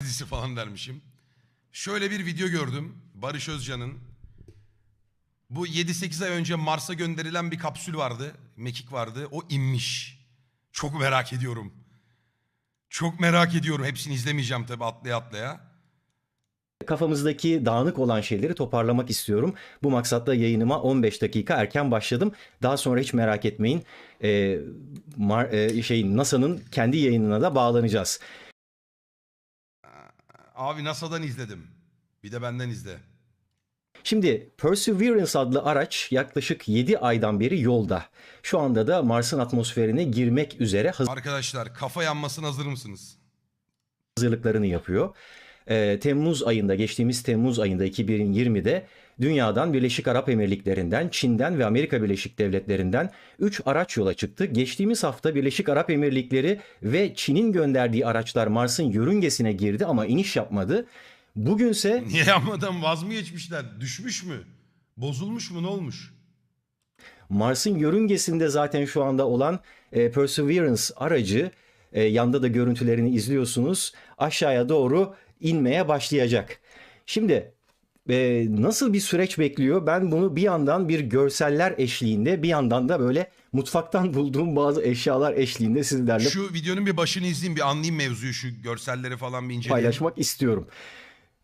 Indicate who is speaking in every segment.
Speaker 1: dizisi falan dermişim. Şöyle bir video gördüm. Barış Özcan'ın. Bu 7-8 ay önce Mars'a gönderilen bir kapsül vardı. Mekik vardı. O inmiş. Çok merak ediyorum. Çok merak ediyorum. Hepsini izlemeyeceğim tabii atlaya atlaya.
Speaker 2: Kafamızdaki dağınık olan şeyleri toparlamak istiyorum. Bu maksatla yayınıma 15 dakika erken başladım. Daha sonra hiç merak etmeyin. Ee, Mar- e, şey NASA'nın kendi yayınına da bağlanacağız.
Speaker 1: Abi NASA'dan izledim. Bir de benden izle.
Speaker 2: Şimdi Perseverance adlı araç yaklaşık 7 aydan beri yolda. Şu anda da Mars'ın atmosferine girmek üzere
Speaker 1: Arkadaşlar kafa yanmasına hazır mısınız?
Speaker 2: hazırlıklarını yapıyor. Ee, Temmuz ayında, geçtiğimiz Temmuz ayında 2020'de dünyadan Birleşik Arap Emirlikleri'nden, Çin'den ve Amerika Birleşik Devletleri'nden 3 araç yola çıktı. Geçtiğimiz hafta Birleşik Arap Emirlikleri ve Çin'in gönderdiği araçlar Mars'ın yörüngesine girdi ama iniş yapmadı. Bugünse
Speaker 1: Niye yapmadan vaz mı geçmişler? Düşmüş mü? Bozulmuş mu? Ne olmuş?
Speaker 2: Mars'ın yörüngesinde zaten şu anda olan e, Perseverance aracı e, yanda da görüntülerini izliyorsunuz. Aşağıya doğru inmeye başlayacak. Şimdi e, nasıl bir süreç bekliyor? Ben bunu bir yandan bir görseller eşliğinde bir yandan da böyle mutfaktan bulduğum bazı eşyalar eşliğinde sizlerle
Speaker 1: Şu videonun bir başını izleyeyim bir anlayayım mevzuyu şu görselleri falan bir inceleyeyim.
Speaker 2: paylaşmak istiyorum.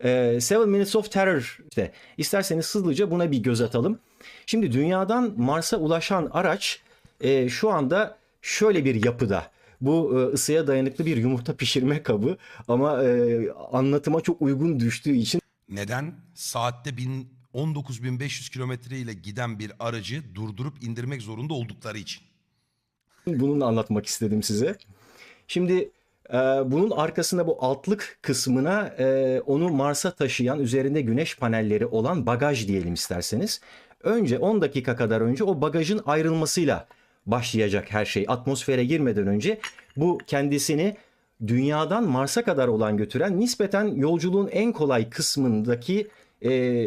Speaker 2: Ee, Seven Minutes of Terror işte isterseniz hızlıca buna bir göz atalım. Şimdi dünyadan Mars'a ulaşan araç e, şu anda şöyle bir yapıda. Bu e, ısıya dayanıklı bir yumurta pişirme kabı ama e, anlatıma çok uygun düştüğü için
Speaker 1: Neden? Saatte bin, 19.500 kilometre ile giden bir aracı durdurup indirmek zorunda oldukları için.
Speaker 2: Bunu anlatmak istedim size. Şimdi e, bunun arkasında bu altlık kısmına e, onu Mars'a taşıyan üzerinde güneş panelleri olan bagaj diyelim isterseniz. Önce 10 dakika kadar önce o bagajın ayrılmasıyla başlayacak her şey. Atmosfere girmeden önce bu kendisini dünyadan Mars'a kadar olan götüren nispeten yolculuğun en kolay kısmındaki e,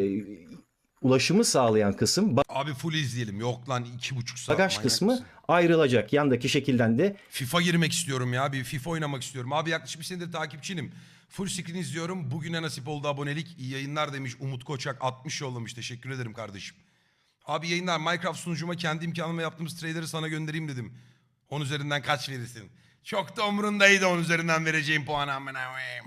Speaker 2: ulaşımı sağlayan kısım
Speaker 1: Abi full izleyelim. Yok lan iki buçuk saat.
Speaker 2: bagaj
Speaker 1: manyak
Speaker 2: kısmı
Speaker 1: mısın?
Speaker 2: ayrılacak. Yandaki şekilden de
Speaker 1: FIFA girmek istiyorum ya. Bir FIFA oynamak istiyorum. Abi yaklaşık bir senedir takipçinim. Full screen izliyorum. Bugüne nasip oldu abonelik. İyi yayınlar demiş. Umut Koçak 60 yollamış. Teşekkür ederim kardeşim. Abi yayınlar. Minecraft sunucuma kendi imkanıma yaptığımız trailer'ı sana göndereyim dedim. 10 üzerinden kaç verirsin? Çok da umurundaydı 10 üzerinden vereceğim puan amına koyayım.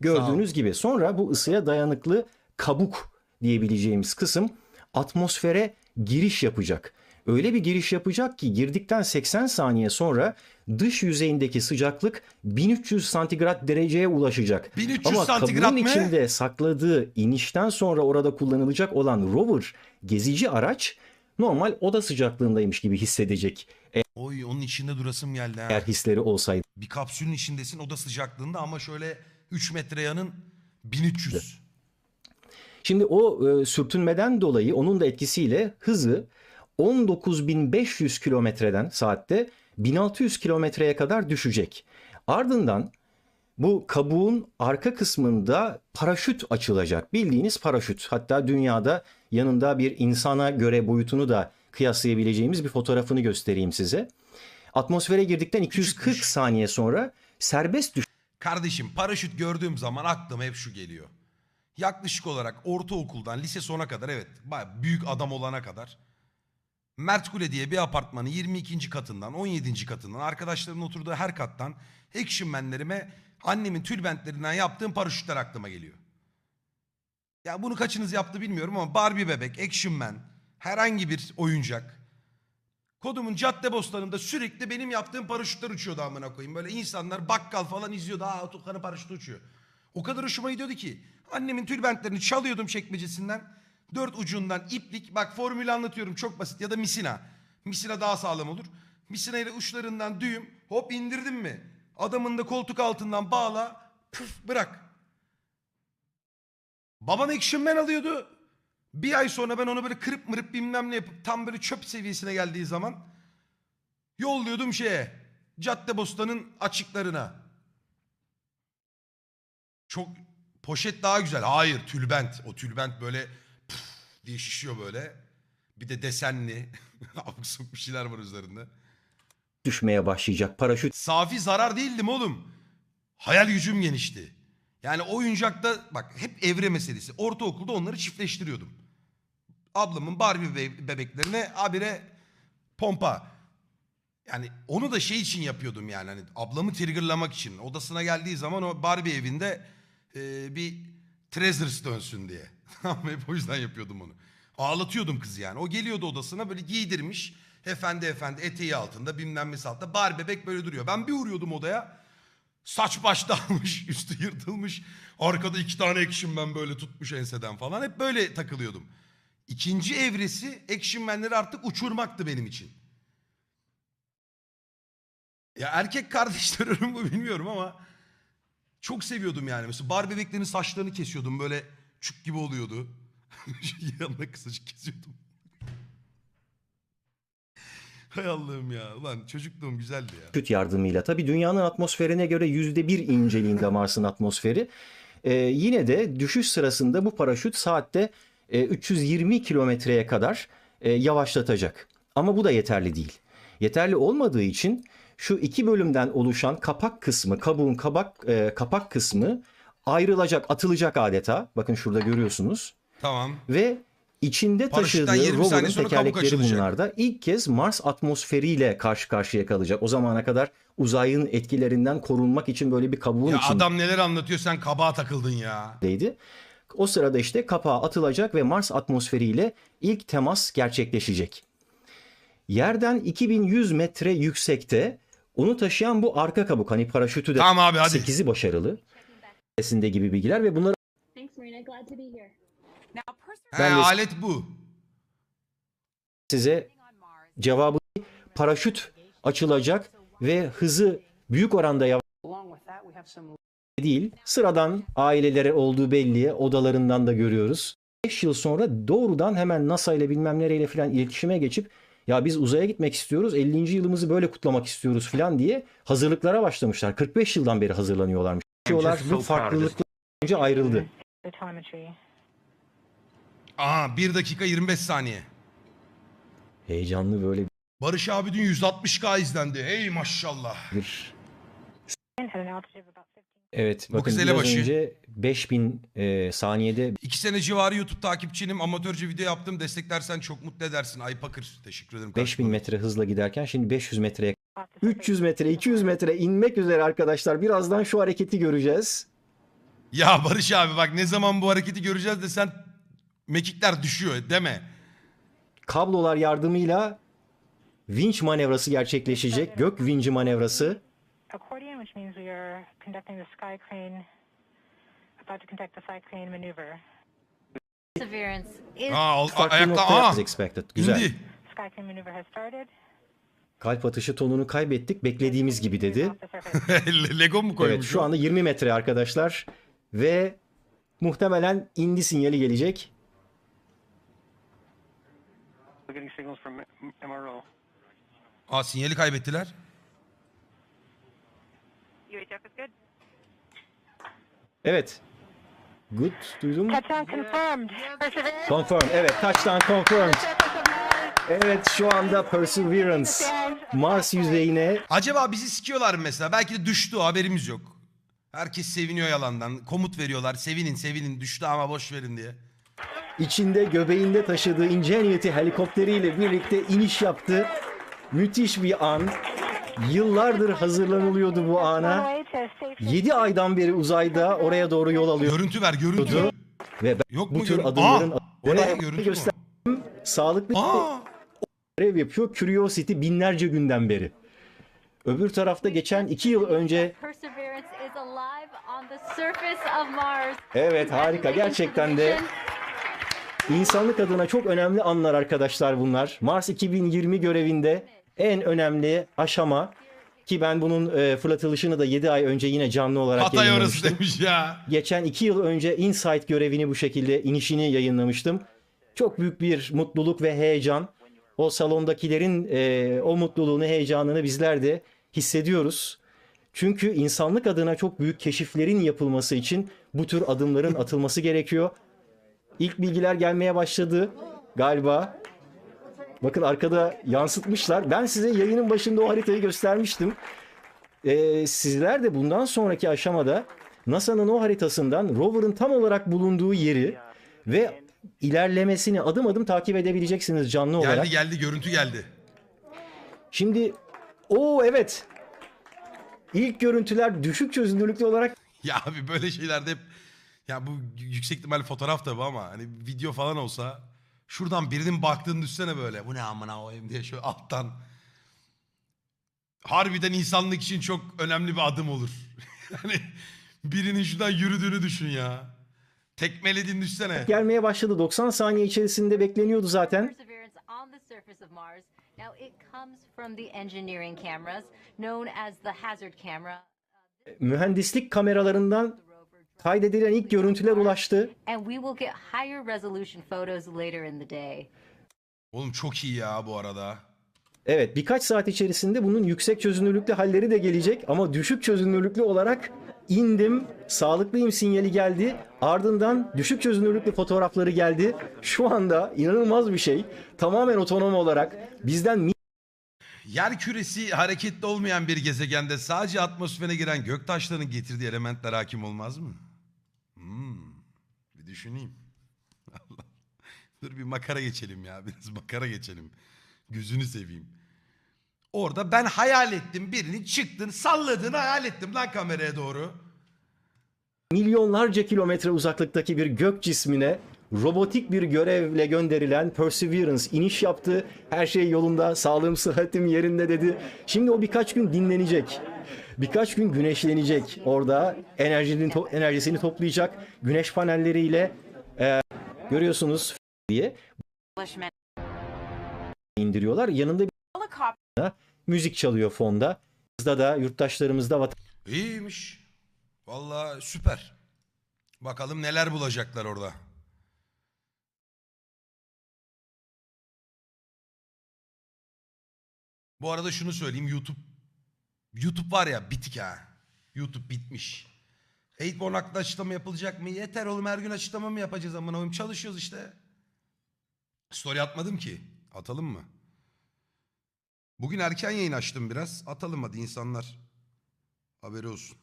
Speaker 2: Gördüğünüz gibi sonra bu ısıya dayanıklı kabuk diyebileceğimiz kısım atmosfere giriş yapacak. Öyle bir giriş yapacak ki girdikten 80 saniye sonra dış yüzeyindeki sıcaklık 1300 santigrat dereceye ulaşacak.
Speaker 1: 1300
Speaker 2: Ama
Speaker 1: santigrat mı?
Speaker 2: içinde sakladığı inişten sonra orada kullanılacak olan rover gezici araç normal oda sıcaklığındaymış gibi hissedecek
Speaker 1: Oy onun içinde durasım geldi ha.
Speaker 2: eğer hisleri olsaydı.
Speaker 1: Bir kapsülün içindesin oda sıcaklığında ama şöyle 3 metre yanın 1300.
Speaker 2: Şimdi o e, sürtünmeden dolayı onun da etkisiyle hızı 19.500 kilometreden saatte 1600 kilometreye kadar düşecek. Ardından bu kabuğun arka kısmında paraşüt açılacak. Bildiğiniz paraşüt. Hatta dünyada yanında bir insana göre boyutunu da kıyaslayabileceğimiz bir fotoğrafını göstereyim size. Atmosfere girdikten 240
Speaker 1: Küçükmüş.
Speaker 2: saniye sonra serbest
Speaker 1: Kardeşim paraşüt gördüğüm zaman aklıma hep şu geliyor. Yaklaşık olarak ortaokuldan lise sona kadar evet büyük adam olana kadar. Mertkule diye bir apartmanın 22. katından 17. katından arkadaşların oturduğu her kattan action manlerime annemin tülbentlerinden yaptığım paraşütler aklıma geliyor. Ya bunu kaçınız yaptı bilmiyorum ama Barbie bebek, action man, herhangi bir oyuncak. Kodumun cadde bostanında sürekli benim yaptığım paraşütler uçuyordu amına koyayım. Böyle insanlar bakkal falan izliyordu. Aa Tukan'ın paraşütü uçuyor. O kadar hoşuma gidiyordu ki. Annemin tülbentlerini çalıyordum çekmecesinden. Dört ucundan iplik. Bak formülü anlatıyorum çok basit. Ya da misina. Misina daha sağlam olur. Misina ile uçlarından düğüm. Hop indirdim mi? Adamın da koltuk altından bağla. Püf bırak. Babam Action Man alıyordu. Bir ay sonra ben onu böyle kırıp mırıp bilmem ne yapıp tam böyle çöp seviyesine geldiği zaman yolluyordum şeye. Caddebostan'ın açıklarına. Çok poşet daha güzel. Hayır tülbent. O tülbent böyle diye şişiyor böyle. Bir de desenli. Abuk bir şeyler var üzerinde.
Speaker 2: düşmeye başlayacak. Paraşüt
Speaker 1: Safi zarar değildim oğlum. Hayal gücüm genişti. Yani oyuncakta bak hep evre meselesi. Ortaokulda onları çiftleştiriyordum. Ablamın Barbie be- bebeklerine abire pompa. Yani onu da şey için yapıyordum yani. Hani ablamı triggerlamak için. Odasına geldiği zaman o Barbie evinde e, bir Treasures dönsün diye. Mı? hep o yüzden yapıyordum onu. Ağlatıyordum kızı yani. O geliyordu odasına böyle giydirmiş. Efendi efendi eteği altında bilmem nesi altında. Barbie bebek böyle duruyor. Ben bir uğruyordum odaya. Saç baş dağılmış, üstü yırtılmış. Arkada iki tane action man böyle tutmuş enseden falan. Hep böyle takılıyordum. İkinci evresi action man'leri artık uçurmaktı benim için. Ya erkek kardeşlerim bu bilmiyorum ama çok seviyordum yani. Mesela Barbie bebeklerin saçlarını kesiyordum böyle çük gibi oluyordu. Yanına kısacık kesiyordum. Hay Allah'ım ya. Ulan çocukluğum güzeldi ya.
Speaker 2: paraşüt yardımıyla. Tabii dünyanın atmosferine göre yüzde bir inceliğinde Mars'ın atmosferi. Ee, yine de düşüş sırasında bu paraşüt saatte e, 320 kilometreye kadar e, yavaşlatacak. Ama bu da yeterli değil. Yeterli olmadığı için şu iki bölümden oluşan kapak kısmı, kabuğun kabak e, kapak kısmı ayrılacak, atılacak adeta. Bakın şurada görüyorsunuz.
Speaker 1: Tamam.
Speaker 2: Ve içinde taşıdığı
Speaker 1: 20 saniye
Speaker 2: rover'ın tekerlekleri bunlarda. İlk kez Mars atmosferiyle karşı karşıya kalacak. O zamana kadar uzayın etkilerinden korunmak için böyle bir kabuğun
Speaker 1: Ya adam neler anlatıyor sen kabağa takıldın ya.
Speaker 2: içindeydi. O sırada işte kapağı atılacak ve Mars atmosferiyle ilk temas gerçekleşecek. Yerden 2100 metre yüksekte onu taşıyan bu arka kabuk hani paraşütü de
Speaker 1: Tamam abi hadi.
Speaker 2: 8'i başarılı. Sesinde gibi bilgiler ve bunları
Speaker 3: Thanks, Marina. Glad to be here.
Speaker 4: Now, Perseverance
Speaker 1: He,
Speaker 2: Ben de-
Speaker 1: alet bu.
Speaker 2: size cevabı paraşüt açılacak ve hızı büyük oranda yavaş değil. Sıradan ailelere olduğu belli. Odalarından da görüyoruz. 5 yıl sonra doğrudan hemen NASA ile bilmem nereyle falan iletişime geçip ya biz uzaya gitmek istiyoruz. 50. yılımızı böyle kutlamak istiyoruz falan diye hazırlıklara başlamışlar. 45 yıldan beri hazırlanıyorlarmış. Diyorlar bu farklılıklar önce ayrıldı.
Speaker 5: the telemetry.
Speaker 1: Aha 1 dakika 25 saniye.
Speaker 2: Heyecanlı böyle
Speaker 1: Barış abi dün 160k izlendi. Hey maşallah.
Speaker 2: bir
Speaker 5: At an altitude of about 15
Speaker 2: Evet
Speaker 1: Bu
Speaker 2: bakın
Speaker 1: kız
Speaker 2: biraz
Speaker 1: elebaşı.
Speaker 2: önce 5000 e, saniyede
Speaker 1: 2 sene civarı YouTube takipçinim. Amatörce video yaptım. Desteklersen çok mutlu edersin. Ay Pakır. Teşekkür ederim.
Speaker 2: 5000
Speaker 1: karşılığında.
Speaker 2: metre hızla giderken şimdi 500 metreye. 300 metre 200 metre inmek üzere arkadaşlar. Birazdan şu hareketi göreceğiz.
Speaker 1: Ya Barış abi bak ne zaman bu hareketi göreceğiz de sen mekikler düşüyor deme.
Speaker 2: kablolar yardımıyla vinç manevrası gerçekleşecek. Gök vinci manevrası.
Speaker 3: Perseverance is
Speaker 1: Aa,
Speaker 2: noktaya
Speaker 1: aa
Speaker 2: expected. Güzel.
Speaker 1: indi.
Speaker 5: Sky crane maneuver has started.
Speaker 2: Kalp atışı tonunu kaybettik. Beklediğimiz gibi dedi.
Speaker 1: Lego mu koymuş?
Speaker 2: Evet şu anda 20 metre arkadaşlar. Ve muhtemelen indi sinyali gelecek.
Speaker 1: Aa sinyali kaybettiler.
Speaker 2: Evet. Good. Duydun mu?
Speaker 5: Touchdown confirmed. Perseverance.
Speaker 2: Confirm. Evet. Touchdown confirmed. Evet şu anda Perseverance Mars yüzeyine
Speaker 1: Acaba bizi sikiyorlar mı mesela? Belki de düştü haberimiz yok. Herkes seviniyor yalandan. Komut veriyorlar. Sevinin sevinin düştü ama boş verin diye.
Speaker 2: içinde göbeğinde taşıdığı Ingenuity helikopteriyle birlikte iniş yaptı. Müthiş bir an. Yıllardır hazırlanılıyordu bu ana.
Speaker 5: Runway to station.
Speaker 2: 7 aydan beri uzayda oraya doğru yol alıyor.
Speaker 1: Görüntü ver görüntü.
Speaker 2: Ve ben
Speaker 1: Yok
Speaker 2: bu
Speaker 1: mu
Speaker 2: tür
Speaker 1: görüntü?
Speaker 2: adımların
Speaker 1: Aa, o ne görüntü mü?
Speaker 2: göster sağlıklı
Speaker 1: Aa,
Speaker 2: görev yapıyor Curiosity binlerce günden beri. Öbür tarafta geçen iki yıl önce evet harika gerçekten de insanlık adına çok önemli anlar arkadaşlar bunlar. Mars 2020 görevinde en önemli aşama ki ben bunun e, fırlatılışını da 7 ay önce yine canlı olarak
Speaker 1: Hatay
Speaker 2: yayınlamıştım.
Speaker 1: demiş ya.
Speaker 2: Geçen iki yıl önce Insight görevini bu şekilde inişini yayınlamıştım. Çok büyük bir mutluluk ve heyecan. O salondakilerin e, o mutluluğunu, heyecanını bizler de hissediyoruz. Çünkü insanlık adına çok büyük keşiflerin yapılması için bu tür adımların atılması gerekiyor. İlk bilgiler gelmeye başladı galiba. Bakın arkada yansıtmışlar. Ben size yayının başında o haritayı göstermiştim. Ee, sizler de bundan sonraki aşamada NASA'nın o haritasından rover'ın tam olarak bulunduğu yeri ve ilerlemesini adım adım takip edebileceksiniz canlı olarak.
Speaker 1: Geldi geldi görüntü geldi.
Speaker 2: Şimdi o evet. İlk görüntüler düşük çözünürlüklü olarak
Speaker 1: Ya abi böyle şeylerde hep ya bu yüksek ihtimal fotoğraf tabii ama hani video falan olsa şuradan birinin baktığını düşsene böyle. Bu ne amına koyayım diye şöyle alttan. Harbiden insanlık için çok önemli bir adım olur. hani birinin şuradan yürüdüğünü düşün ya. Tekmelediğini düşsene.
Speaker 2: gelmeye başladı. 90 saniye içerisinde bekleniyordu zaten. Mühendislik kameralarından kaydedilen ilk görüntüler ulaştı.
Speaker 1: Oğlum çok iyi ya bu arada.
Speaker 2: Evet birkaç saat içerisinde bunun yüksek çözünürlüklü halleri de gelecek ama düşük çözünürlüklü olarak indim, sağlıklıyım sinyali geldi. Ardından düşük çözünürlüklü fotoğrafları geldi. Şu anda inanılmaz bir şey. Tamamen otonom olarak bizden
Speaker 1: Yer küresi hareketli olmayan bir gezegende sadece atmosfere giren göktaşlarının getirdiği elementler hakim olmaz mı? Hmm, bir düşüneyim. Allah. Dur bir makara geçelim ya. Biraz makara geçelim. Gözünü seveyim. Orada ben hayal ettim birini çıktın salladığını hayal ettim lan kameraya doğru.
Speaker 2: milyonlarca kilometre uzaklıktaki bir gök cismine robotik bir görevle gönderilen Perseverance iniş yaptı. Her şey yolunda, sağlığım, sıhhatim yerinde dedi. Şimdi o birkaç gün dinlenecek. Birkaç gün güneşlenecek. Orada enerjinin to- enerjisini toplayacak. Güneş panelleriyle e, görüyorsunuz diye indiriyorlar. Yanında bir müzik çalıyor fonda. Bizde da yurttaşlarımızda
Speaker 1: İyiymiş. Vallahi süper. Bakalım neler bulacaklar orada. Bu arada şunu söyleyeyim YouTube YouTube var ya bitik ha. YouTube bitmiş. Eightborn hakkında açıklama yapılacak mı? Yeter oğlum her gün açıklama mı yapacağız amına koyayım? Çalışıyoruz işte. Story atmadım ki. Atalım mı? Bugün erken yayın açtım biraz. Atalım hadi insanlar. Haberi olsun.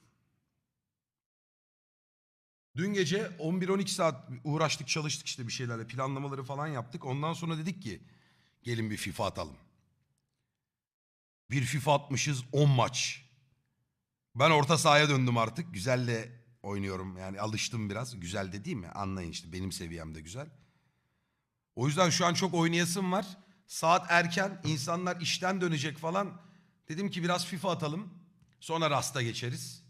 Speaker 1: Dün gece 11-12 saat uğraştık çalıştık işte bir şeylerle planlamaları falan yaptık. Ondan sonra dedik ki gelin bir FIFA atalım. Bir FIFA atmışız 10 maç. Ben orta sahaya döndüm artık. Güzelle oynuyorum yani alıştım biraz. Güzel de değil mi? Anlayın işte benim seviyemde güzel. O yüzden şu an çok oynayasım var. Saat erken insanlar işten dönecek falan. Dedim ki biraz FIFA atalım. Sonra Rasta geçeriz.